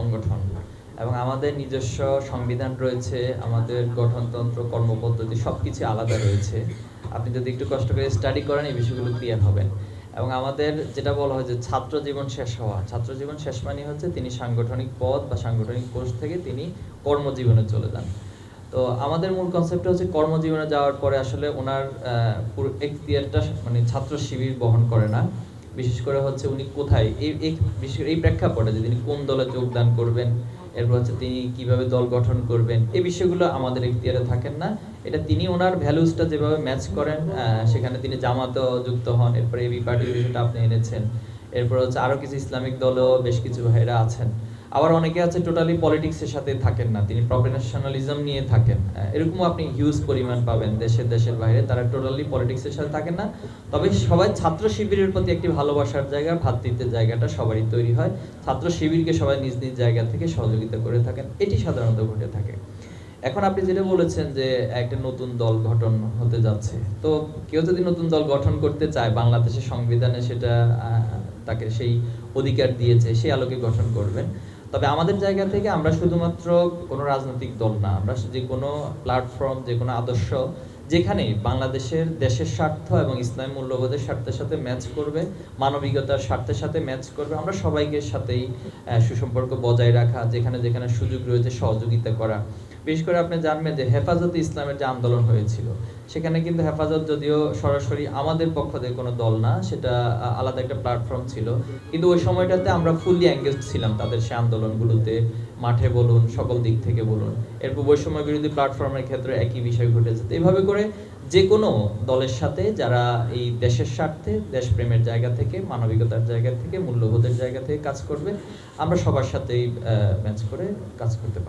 সংগঠন। এবং আমাদের নিজস্ব সংবিধান রয়েছে, আমাদের গঠনতন্ত্র, কর্মপদ্ধতি সব কিছু আলাদা রয়েছে। আপনি যদি একটু কষ্ট করে স্টাডি করেন, এই বিষয়গুলো ক্লিয়ার হবেন। এবং আমাদের যেটা বলা হয় যে ছাত্র জীবন শেষ হওয়া। ছাত্র জীবন শেষ মানে হচ্ছে তিনি সাংগঠনিক পদ বা সাংগঠনিক কোর্স থেকে তিনি কর্মজীবনে চলে যান। তো আমাদের মূল কনসেপ্টটা হচ্ছে কর্মজীবনে যাওয়ার পরে আসলে ওনার পুরো এখতিয়ারটা মানে ছাত্র শিবির বহন করে না। বিশেষ করে হচ্ছে উনি কোথায়? এই এই প্রেক্ষাপটে যে তিনি কোন দলে যোগদান করবেন, এরপর হচ্ছে তিনি কীভাবে দল গঠন করবেন, এই বিষয়গুলো আমাদের এখতিয়ারে থাকেন না। এটা তিনি ওনার ভ্যালুসটা যেভাবে ম্যাচ করেন সেখানে তিনি জামাত যুক্ত হন, এরপরে এবি পার্টির বিষয়টা আপনি এনেছেন। এরপর হচ্ছে আরও কিছু ইসলামিক দলও বেশ কিছু ভাইরা আছেন। আবার অনেকে আছে টোটালি পলিটিক্সের সাথে থাকেন না, তিনি প্রফেশনালিজম নিয়ে থাকেন। এরকমও আপনি হিউজ পরিমাণ পাবেন দেশের দেশের বাইরে, তারা টোটালি পলিটিক্সের সাথে থাকেন না। তবে সবাই ছাত্র শিবিরের প্রতি একটি ভালোবাসার জায়গা ভ্রাতৃত্বের জায়গাটা সবারই তৈরি হয়। ছাত্র শিবিরকে সবাই নিজ নিজ জায়গা থেকে সহযোগিতা করে থাকেন, এটি সাধারণত ঘটে থাকে। এখন আপনি যেটা বলেছেন যে একটা নতুন দল গঠন হতে যাচ্ছে, তো কেউ যদি নতুন দল গঠন করতে চায়, বাংলাদেশের সংবিধানে সেটা তাকে সেই অধিকার দিয়েছে, সেই আলোকে গঠন করবেন। তবে আমাদের জায়গা থেকে আমরা শুধুমাত্র কোনো রাজনৈতিক দল না, আমরা যে কোনো প্ল্যাটফর্ম যে কোনো আদর্শ যেখানে বাংলাদেশের দেশের স্বার্থ এবং ইসলামী মূল্যবোধের স্বার্থের সাথে ম্যাচ করবে, মানবিকতার স্বার্থের সাথে ম্যাচ করবে, আমরা সবাইকে সাথেই সুসম্পর্ক বজায় রাখা, যেখানে যেখানে সুযোগ রয়েছে সহযোগিতা করা। বিশেষ করে আপনি জানবেন যে হেফাজতে ইসলামের যে আন্দোলন হয়েছিল, সেখানে কিন্তু হেফাজত যদিও সরাসরি আমাদের পক্ষ থেকে কোনো দল না, সেটা আলাদা একটা প্ল্যাটফর্ম ছিল। কিন্তু ওই সময়টাতে আমরা ফুললি এঙ্গেজ ছিলাম তাদের সে আন্দোলনগুলোতে, মাঠে বলুন, সকল দিক থেকে বলুন। এরপর বৈষম্য বিরোধী প্ল্যাটফর্মের ক্ষেত্রে একই বিষয় ঘটেছে। তো এইভাবে করে যে কোনো দলের সাথে যারা এই দেশের স্বার্থে, দেশপ্রেমের জায়গা থেকে, মানবিকতার জায়গা থেকে, মূল্যবোধের জায়গা থেকে কাজ করবে, আমরা সবার সাথেই ম্যাচ করে কাজ করতে পারি